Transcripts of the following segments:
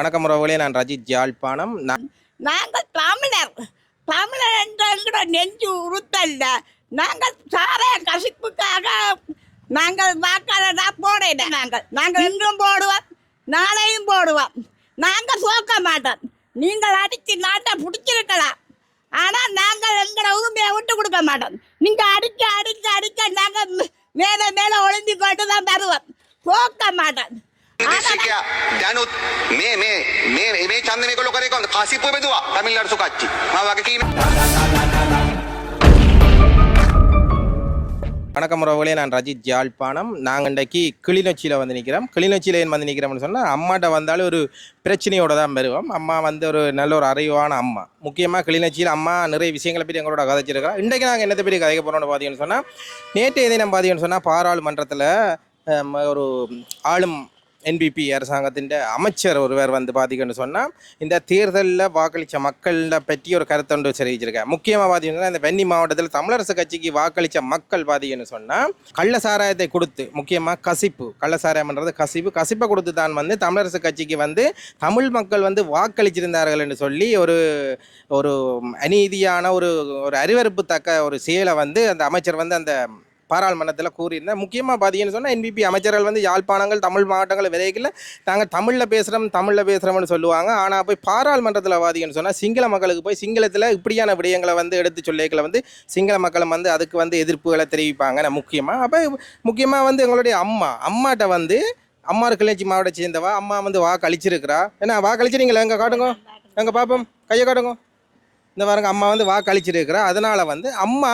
வணக்கம் உறவுகளே நான் ரஜித் ஜாழ்ப்பாணம் நாங்கள் தமிழர். தமிழர் என்ற நெஞ்சு உறுத்தல்ல. நாங்கள் சாராய கசிப்புக்காக நாங்கள் வாக்காளரா போடல நாங்கள். நாங்கள் இன்றும் போடுவோம் நாளையும் போடுவோம். நாங்கள் சோக்க மாட்டோம். நீங்கள் அடித்து நாட்டை பிடிச்சிருக்கலாம். ஆனால் நாங்கள் எங்களை உரிமையை விட்டு கொடுக்க மாட்டோம். நீங்கள் அடிக்க அடிக்க அடிக்க நாங்கள் மேலே மேலே ஒளிஞ்சு கொண்டு தான் வருவோம். சோக்க மாட்டோம். देशी क्या जानू मैं मैं मैं मैं चांदने को लोग வணக்கம் உறவுகளே நான் ரஜித் யாழ்ப்பாணம் நாங்கள் இன்றைக்கு கிளிநொச்சியில் வந்து நிற்கிறோம் கிளிநொச்சியில் என் வந்து நிற்கிறோம்னு சொன்னால் அம்மாட்ட வந்தாலும் ஒரு பிரச்சனையோடு தான் வருவோம் அம்மா வந்து ஒரு நல்ல ஒரு அறிவான அம்மா முக்கியமாக கிளிநொச்சியில் அம்மா நிறைய விஷயங்களை பற்றி எங்களோட கதைச்சிருக்கிறோம் இன்றைக்கு நாங்கள் என்னத்தை பற்றி கதைக்க போகிறோம்னு பார்த்தீங்கன்னு சொன்னால் நேற்று எதை நம்ம பார்த்தீங்கன்னு சொன்னால் பாராளுமன்றத்தில் ஒரு ஆளும் என்பிபி அரசாங்கத்தின் அமைச்சர் ஒருவர் வந்து பார்த்தீங்கன்னு சொன்னால் இந்த தேர்தலில் வாக்களித்த மக்களை பற்றி ஒரு கருத்தொன்று தெரிவிச்சிருக்கேன் முக்கியமாக பார்த்தீங்கன்னா இந்த வெண்ணி மாவட்டத்தில் தமிழரசு கட்சிக்கு வாக்களித்த மக்கள் பார்த்தீங்கன்னு சொன்னால் கள்ள சாராயத்தை கொடுத்து முக்கியமாக கசிப்பு கள்ள சாராயம்ன்றது கசிப்பு கசிப்பை கொடுத்து தான் வந்து தமிழரசு கட்சிக்கு வந்து தமிழ் மக்கள் வந்து வாக்களிச்சிருந்தார்கள் என்று சொல்லி ஒரு ஒரு அநீதியான ஒரு ஒரு அறிவறுப்பு தக்க ஒரு செயலை வந்து அந்த அமைச்சர் வந்து அந்த பாராளுமன்றத்தில் கூறியிருந்தேன். முக்கியமாக பார்த்தீங்கன்னு சொன்னால் என்பிபி அமைச்சர்கள் வந்து யாழ்ப்பாணங்கள் தமிழ் மாவட்டங்கள் விதைக்கல நாங்கள் தமிழில் பேசுகிறோம் தமிழில் பேசுகிறோம்னு சொல்லுவாங்க. ஆனால் போய் பாராளுமன்றத்தில் பார்த்தீங்கன்னு சொன்னால் சிங்கள மக்களுக்கு போய் சிங்களத்தில் இப்படியான விடயங்களை வந்து எடுத்து சொல்லிக்கல வந்து சிங்கள மக்களும் வந்து அதுக்கு வந்து எதிர்ப்புகளை தெரிவிப்பாங்க. நான் முக்கியமாக அப்போ முக்கியமாக வந்து எங்களுடைய அம்மா அம்மாட்ட வந்து அம்மா கிளர்ச்சி மாவட்டத்தை சேர்ந்தவா அம்மா வந்து வா கழிச்சிருக்கிறா. ஏன்னா வா கழிச்சிருங்களா எங்கே காட்டுங்க எங்கே பார்ப்போம் கையை காட்டுங்க. இந்த பாருங்க அம்மா வந்து வா கழிச்சிருக்கிறா. அதனால் வந்து அம்மா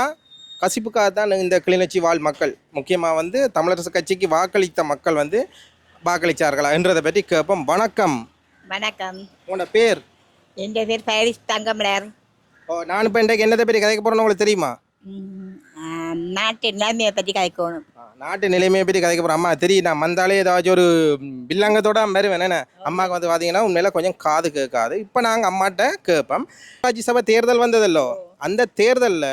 கசிப்புக்காக தான் இந்த கிளிநொச்சி வாழ் மக்கள் முக்கியமாக வந்து தமிழரசு கட்சிக்கு வாக்களித்த மக்கள் வந்து வாக்களித்தார்களா என்றதை பற்றி கேட்போம். வணக்கம். வணக்கம். உங்களோட பேர்? என் பேர் பாரிஸ் தங்கமலர். ஓ நான் இப்போ இன்றைக்கு என்னத்தை பற்றி கதைக்க போகிறேன்னு உங்களுக்கு தெரியுமா? நாட்டு நிலைமையை பற்றி கதைக்கணும். நாட்டு நிலைமையை பற்றி கதைக்க போகிறோம் அம்மா தெரியும் நான் வந்தாலே ஏதாச்சும் ஒரு பில்லங்கத்தோட வருவேன். என்ன அம்மாவுக்கு வந்து பார்த்தீங்கன்னா உண்மையில கொஞ்சம் காது கேட்காது. இப்போ நாங்கள் அம்மாட்ட கேட்போம். ராஜ்யசபா தேர்தல் வந்ததல்லோ? அந்த தேர்தலில்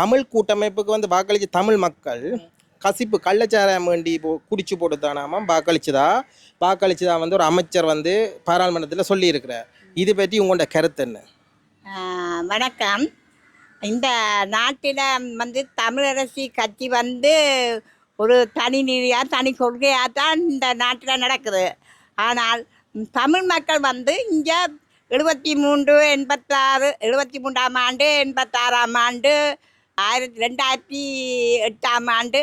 தமிழ் கூட்டமைப்புக்கு வந்து வாக்களிச்ச தமிழ் மக்கள் கசிப்பு கள்ளச்சாராயம் வேண்டி போ குடிச்சு போட்டுதானாமா வாக்களிச்சதா? வாக்களிச்சதா வந்து ஒரு அமைச்சர் வந்து பாராளுமன்றத்தில் சொல்லியிருக்கிறார். இது பற்றி உங்களோட கருத்து என்ன? வணக்கம். இந்த நாட்டில் வந்து தமிழரசி கட்சி வந்து ஒரு தனி நிலையாக தனி கொள்கையாக தான் இந்த நாட்டில் நடக்குது. ஆனால் தமிழ் மக்கள் வந்து இங்கே எழுபத்தி மூன்று எண்பத்தாறு எழுபத்தி மூன்றாம் ஆண்டு எண்பத்தாறாம் ஆண்டு ஆயிரத்தி ரெண்டாயிரத்தி எட்டாம் ஆண்டு.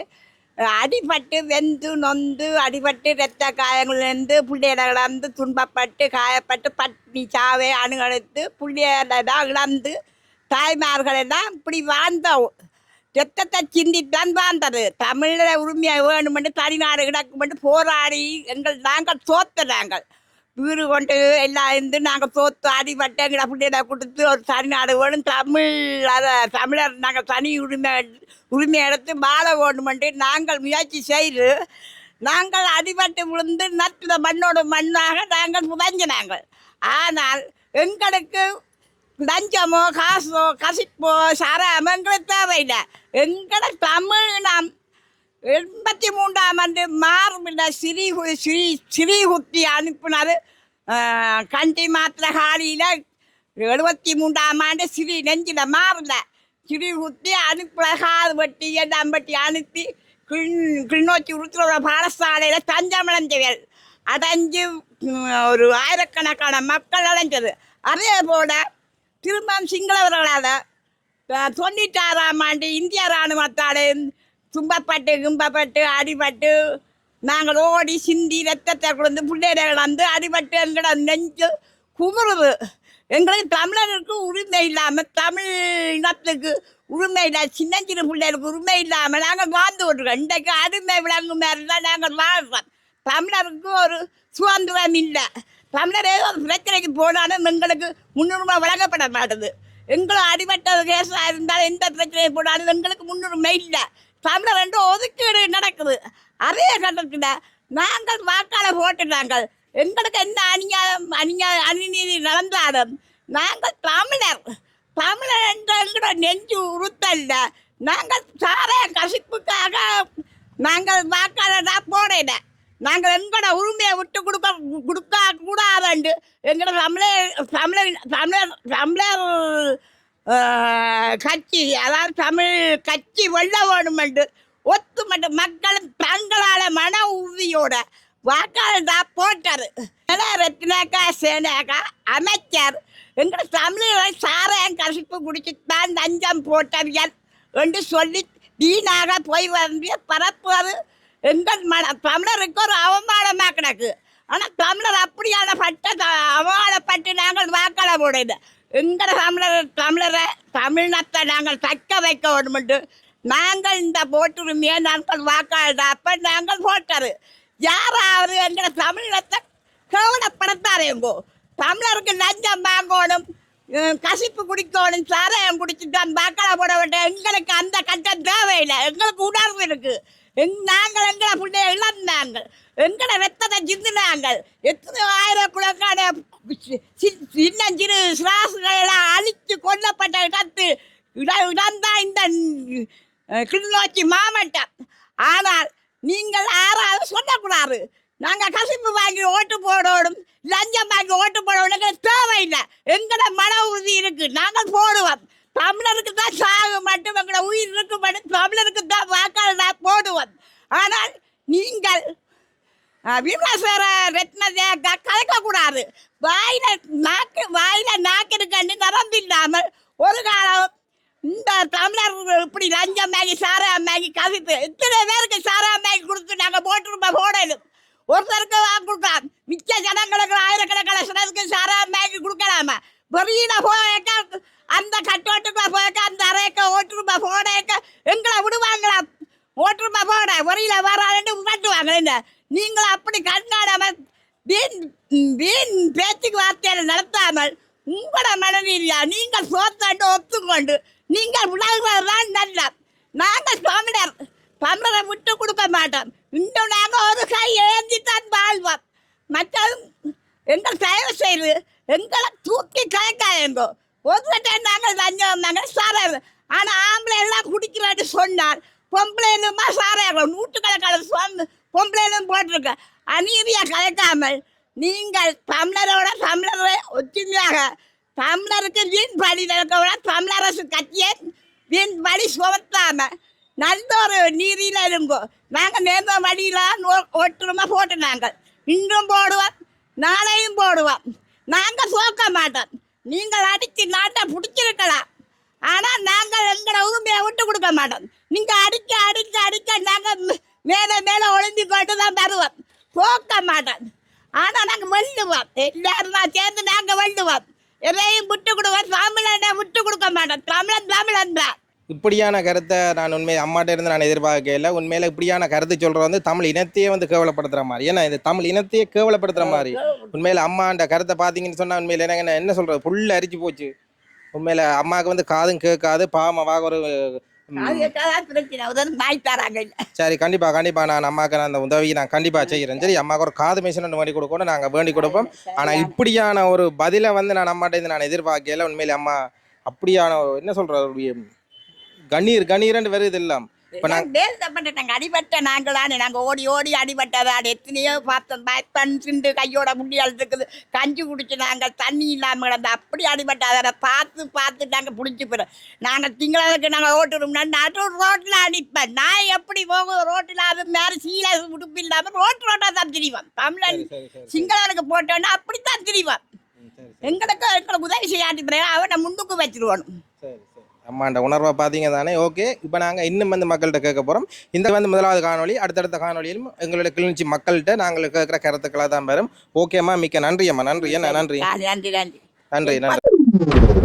அடிபட்டு வெந்து நொந்து அடிபட்டு இரத்த காயங்கள்லேருந்து பிள்ளைகளை இழந்து துன்பப்பட்டு காயப்பட்டு பட்டினி சாவை அணுகழுத்து பிள்ளைகளை தான் இழந்து தாய்மார்களெல்லாம் இப்படி வாழ்ந்தோம். ரத்தத்தை சிந்தித்தான் வாழ்ந்தது. தமிழில் உரிமையை வேணுமென்று தனிநாடு கிடக்குமென்று போராடி எங்கள் நாங்கள் தோத்த நாங்கள். வீடு கொண்டு எல்லாம் இருந்து நாங்கள் தோத்து அடிபட்டு எங்களை பிள்ளைகளை கொடுத்து ஒரு தனிநாடு வேணும். தமிழ் அதை தமிழர் நாங்கள் தனி உரிமை உரிமை எடுத்து வாழ வேணுமென்று நாங்கள் முயற்சி செய்து நாங்கள் அடிபட்டு விழுந்து நட்டுல மண்ணோட மண்ணாக நாங்கள் புதஞ்சினாங்கள் ஆனால் எங்களுக்கு லஞ்சமோ காசோ கசிப்போ சாராமோ எங்களுக்கு தேவையில்லை. எங்களை தமிழ் நாம் எண்பத்தி மூன்றாம் ஆண்டு மாறுமில்ல சிறி ஸ்ரீ ஸ்ரீகுத்தி அனுப்பினார் கண்டி மாத்திர காலியில் எழுபத்தி மூன்றாம் ஆண்டு ஸ்ரீ நெஞ்சில் மாறல ஸ்ரீகுத்தி குத்தி அனுப்புற காது வெட்டி எல்லாம் அனுப்பி கிண் கிண்ணோச்சி உருத்துற பாடசாலையில் தஞ்சம் அடைஞ்சு ஒரு ஆயிரக்கணக்கான மக்கள் அடைஞ்சது அதே போல் திரும்ப சிங்களவர்களால் தொண்ணூற்றாறாம் ஆண்டு இந்திய இராணுவத்தால் துன்பப்பட்டு கும்பப்பட்டு அடிபட்டு. நாங்கள் ஓடி சிந்தி ரத்தத்தை குழந்து பிள்ளைகள் வந்து அடிபட்டு எங்களோட நெஞ்சு குமுறுது. எங்களுக்கு தமிழருக்கு உரிமை இல்லாமல் தமிழ் இனத்துக்கு உரிமை இல்லை சின்ன சின்ன பிள்ளைகளுக்கு உரிமை இல்லாமல் நாங்கள் வாழ்ந்து விட்ருக்கோம் இன்றைக்கு அடிமை விலங்கு மாதிரி தான் நாங்கள் வாழ்கிறோம் தமிழருக்கு ஒரு சுதந்திரம் இல்லை. தமிழர் ஏதோ ஒரு பிரச்சனைக்கு போனாலும் எங்களுக்கு முன்னுரிமை வழங்கப்பட மாட்டேது. எங்களும் அடிபட்ட கேஸாக இருந்தாலும் எந்த பிரச்சனையை போனாலும் எங்களுக்கு முன்னுரிமை இல்லை. தமிழர் என்று ஒதுக்கீடு நடக்குது. அதே சட்டத்தில் நாங்கள் வாக்காளர் போட்டு நாங்கள். எங்களுக்கு என்ன அநியாயம் அநியாய அநீதி நடந்தாலும் நாங்கள் தமிழர். தமிழர் என்ற எங்களோட நெஞ்சு உறுத்தல்ல. நாங்கள் சாராய கசிப்புக்காக நாங்கள் வாக்காளராக போடல நாங்கள் எங்களோட உரிமையை விட்டு கொடுக்க கொடுக்க கூடாதுண்டு எங்களோட தமிழர் தமிழர் தமிழர் தமிழர் கட்சி அதாவது தமிழ் கட்சி வெல்ல ஒத்து ஒத்துமட்ட மக்களும் தங்களால மன உறுதியோட வாக்காளர் தான் போட்டாரு. ரத்னாக்கா சேனாக்கா அமைச்சர் எங்களை தமிழரை சாராயம் கசிப்பு குடிச்சுத்தான் நஞ்சம் போட்டவியல் என்று சொல்லி வீணாக போய் வந்து பரப்புவது எங்கள் மன தமிழருக்கு ஒரு அவமானமாக கிடக்கு. ஆனால் தமிழர் அப்படியான பட்ட அவமானப்பட்டு நாங்கள் வாக்கள முடியல. எங்கள் தமிழர் தமிழரை தமிழ்நாட்டை நாங்கள் தக்க வைக்க வேண்டுமென்று நாங்கள் இந்த போட்டுரிமையை நாங்கள் வாக்காளர் அப்போ நாங்கள் போட்டாரு யாராவது எங்களை தமிழினத்தை கவலைப்படுத்தாதேங்கோ தமிழருக்கு லஞ்சம் வாங்கணும் கசிப்பு குடிக்கணும் சாராயம் குடிச்சுட்டு வாக்காளர் போட வேண்டிய எங்களுக்கு அந்த கட்டம் தேவையில்லை. எங்களுக்கு உணர்வு இருக்குது நாங்கள் எங்களை பிள்ளைய இழந்தாங்கள் எங்களை ரத்தத்தை சிந்தினாங்க எத்தனை ஆயிரக்கணக்கான சி- சி- சின்ன சிறு சுவாசங்களெல்லாம் அழித்து கொல்லப்பட்ட இடத்து இட- இடம்தான் இந்த அஹ், கிளிநொச்சி மாவட்டம். ஆனால் நீங்கள் யாராவது சொல்லக்கூடாது. நாங்கள் கசிப்பு வாங்கி ஓட்டு போடணும் லஞ்சம் வாங்கி ஓட்டு போடணும் எங்களுக்கு தேவையில்லை. எங்களை மன உறுதி இருக்குது நாங்கள் போடுவோம். தமிழருக்கு தான் சாகு மட்டும் எங்களோட உயிர் இருக்கு மட்டும் தமிழருக்கு தான் வாக்காளர் நான் போடுவோம் ஆனால் நீங்கள் விமர்சர ரத்னத்தை க- கலக்கக்கூடாது. வாயில நாக்கு வாயில நாக்கு இருக்கண்டு நரம்பில்லாமல் ஒரு காலம் இந்த தமிழர் இப்படி லஞ்சம் மேகி சாரா மேகி கசித்து இத்தனை பேருக்கு சாரா மேகி கொடுத்து நாங்கள் போட்டிருப்போம் போடணும். ஒருத்தருக்கு வாங்க கொடுக்கலாம். மிச்ச ஜனங்களுக்கு ஆயிரக்கணக்கான சிலருக்கு சாரா மேகி கொடுக்கலாமா? பெரிய போயக்க அந்த கட்டோட்டுக்குள்ள போய்க்க அந்த அறையக்க ஓட்டுருப்பா போனேக்க எங்களை விடுவாங்களா? ஓட்டு போட. வெளியில வராதுன்னு உணர்த்துவாங்க என்ன நீங்கள் அப்படி கண்ணாடாம வீண் வீண் பேச்சுக்கு வார்த்தையை நடத்தாமல் உங்களோட மனநீதியா நீங்கள் சோத்தாண்டு ஒத்துக்கொண்டு நீங்கள் உலகிறதுதான் நல்ல நாங்கள் தமிழர் தமிழரை விட்டு கொடுக்க மாட்டோம். இன்னும் நாங்கள் ஒரு கை ஏந்தித்தான் வாழ்வோம். மற்றும் எங்கள் தயவு செய்து எங்களை தூக்கி கலக்காயங்கோ ஒரு நாங்கள் லஞ்சம் நாங்கள் சாராயம் ஆனால் ஆம்பளை எல்லாம் குடிக்கிறான்னு சொன்னார். பொம்பளைனுமா சாராயம் நூற்றுக்கணக்கான சொந்த பொம்பளைனும் போட்டிருக்க. அநீதியாக கலக்காமல் நீங்கள் தமிழரோட தமிழரை ஒற்றுமையாக தமிழருக்கு வீண் பலி நடக்கவிட தமிழரசு கட்சியை வீண் பலி சுமத்தாமல் நல்ல ஒரு நீதியில் இருங்கோ. நாங்கள் நேர்ந்த வழியில் ஒற்றுமை போட்டு நாங்கள். இன்றும் போடுவோம் நாளையும் போடுவோம். நாங்கள் சோக்க மாட்டோம். நீங்கள் அடித்து நாட்டை பிடிச்சிருக்கலாம். ஆனால் நாங்கள் எங்களை உரிமையை விட்டு கொடுக்க மாட்டோம். நீங்கள் அடிக்க அடிக்க அடிக்க நாங்கள் மேலே மேலே ஒளிஞ்சு கொண்டு தான் வருவோம். போக்க மாட்டோம். ஆனால் நாங்கள் வெல்லுவோம். எல்லாரும் நான் சேர்ந்து நாங்கள் வெல்லுவோம். எதையும் விட்டு கொடுவோம் தமிழனை விட்டு கொடுக்க மாட்டோம். தமிழன் தமிழன் தான். இப்படியான கருத்தை நான் உண்மை அம்மாட்ட இருந்து நான் எதிர்பார்க்கல உண்மையில இப்படியான கருத்து சொல்றது வந்து தமிழ் இனத்தையே வந்து கேவலப்படுத்துற மாதிரி. ஏன்னா இது தமிழ் இனத்தையே கேவலப்படுத்துற மாதிரி. உண்மையில அம்மாண்ட கருத்தை பார்த்தீங்கன்னு சொன்னா உண்மையில என்ன- என்ன சொல்றது? புல்ல அரிச்சு போச்சு. உண்மையில அம்மாவுக்கு வந்து காதும் கேட்காது பாவமாக ஒரு சரி கண்டிப்பா கண்டிப்பா. நான் அம்மாவுக்கு நான் அந்த உதவியை நான் கண்டிப்பா செய்கிறேன் சரி அம்மாவுக்கு ஒரு காது மிஷின் ஒன்று வேண்டி கொடுக்கணும் நாங்கள் வேண்டி கொடுப்போம். ஆனா இப்படியான ஒரு பதிலை வந்து நான் அம்மாட்ட இருந்து நான் எதிர்பார்க்கல உண்மையில அம்மா அப்படியான என்ன சொல்ற ஒரு கணீர் கணீரண்டு வருது எல்லாம். இப்ப நான் தேசப்பட்ட நாங்கள் அடிபட்ட நாங்கள் தானே நாங்கள் ஓடி ஓடி அடிபட்டதான் எத்தனையோ பார்த்தோம். பயப்பன் சிண்டு கையோட முடியால் இருக்குது. கஞ்சி குடிச்சு நாங்கள் தண்ணி இல்லாமல் கிடந்து அப்படி அடிபட்டாத பார்த்து பார்த்து நாங்கள் பிடிச்சி போகிறோம் நாங்கள் திங்களுக்கு நாங்கள் ஓட்டுறோம்னா நடு ரோட்டில் அடிப்பேன். நான் எப்படி போகும் ரோட்டில் அது மேலே சீலை உடுப்பு இல்லாமல் ரோட்டு ரோட்டாக தான் திரிவோம் தமிழன் சிங்களனுக்கு போட்டோன்னா அப்படி தான் எங்களுக்கு உதவி செய்யாட்டி அவனை முன்னுக்கு வச்சிருவானு. சரி அம்மாண்ட உணர்வை பார்த்தீங்க தானே? ஓகே. இப்போ நாங்கள் இன்னும் வந்து மக்கள்கிட்ட கேட்க போகிறோம் இந்த வந்து முதலாவது காணொளி அடுத்தடுத்த காணொளியிலும் எங்களுடைய கிளிநொச்சி மக்கள்கிட்ட நாங்கள் கேட்குற கருத்துக்களாக தான் வரும். ஓகேம்மா மிக்க நன்றி அம்மா நன்றி என்ன நன்றி நன்றி. நன்றி நன்றி. நன்றி.